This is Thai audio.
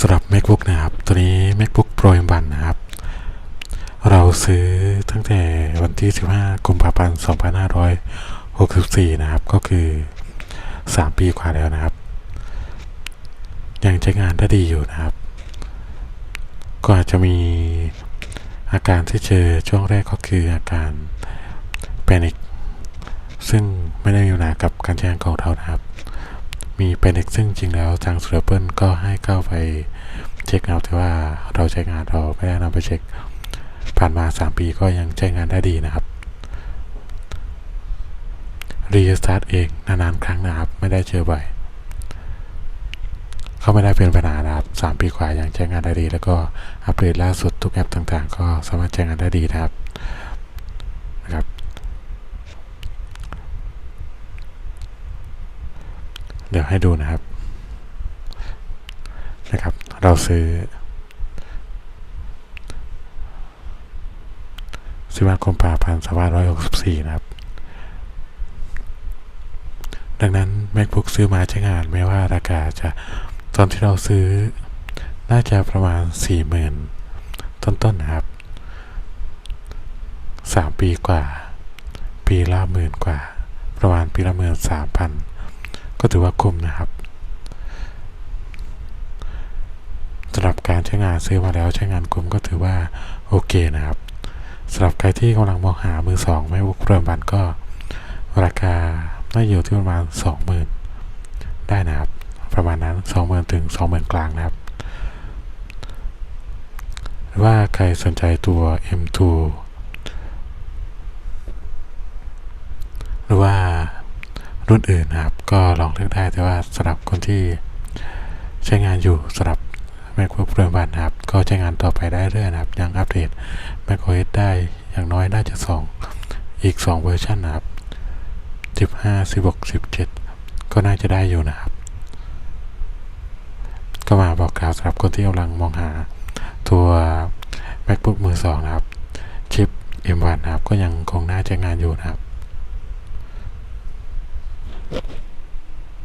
สำหรับ MacBook นะครับ ตัวนี้ MacBook Pro M1 นะครับ เราซื้อตั้งแต่วันที่ 15 กุมภาพันธ์ 2564 นะครับ ก็คือ 3 ปีกว่าแล้วนะครับ ยังใช้งานได้ดีอยู่นะครับ ก็อาจจะมีอาการที่เจอช่วงแรกก็คืออาการแพนิคซึ่งไม่ได้มีปัญหากับการใช้งานของเรานะครับ มีแพนิคซึ่งจริงแล้วทางสุรเปิลก็ให้เข้าไปเช็คเอาแต่ว่าเราใช้งานเราไม่ได้นำไปเช็ค ผ่านมา 3 ปีก็ยังใช้งานได้ดีนะครับรีสตาร์ทเองนานๆครั้งนะครับ ไม่ได้เจอบ่อยเขาไม่ได้เป็นปัญหานะครับ 3 ปีกว่ายังใช้งานได้ดี แล้วก็อัปเดตล่าสุดทุกแอปต่างๆ ก็สามารถใช้งานได้ดีนะครับ เดี๋ยวให้ดูนะครับ นะครับ เราซื้อสิบวันกุมภาพันสองพันร้อยหกสิบสี่นะครับ ดังนั้น MacBook ซื้อมาใช้งานไม่ว่าราคาจะตอนที่เราซื้อ น่าจะประมาณสี่หมื่นต้นๆนะครับสามปีกว่า ปีละหมื่นกว่า ประมาณปีละหมื่นสามพัน ก็ถือว่าคุ้มนะครับสำหรับการใช้งานซื้อมาแล้วใช้งานคุ้มก็ถือว่าโอเคนะครับสำหรับใครที่กำลังมองหามือสองไม่บุกเริ่มบันก็ราคาน่าอยู่ที่ประมาณสองหมื่นได้นะครับ ประมาณนั้นสองหมื่นถึงสองหมื่นกลางนะครับ หรือว่าใครสนใจตัว M2 หรือว่า รุ่นอื่นนะครับ ก็ลองเลือกได้แต่ว่าสำหรับคนที่ใช้งานอยู่สำหรับ MacBook Pro บันนะครับ ก็ใช้งานต่อไปได้เรื่อยนะครับ ยังอัปเดต macOS ได้อย่างน้อยน่าจะสองอีก 2 เวอร์ชันนะครับ 15 16 17 ก็น่าจะได้อยู่นะครับ ก็มาบอกกล่าวสำหรับคนที่กำลังมองหาตัว MacBook มือสองนะครับ ชิป M1 นะครับ ก็ยังคงน่าใช้งานอยู่นะครับ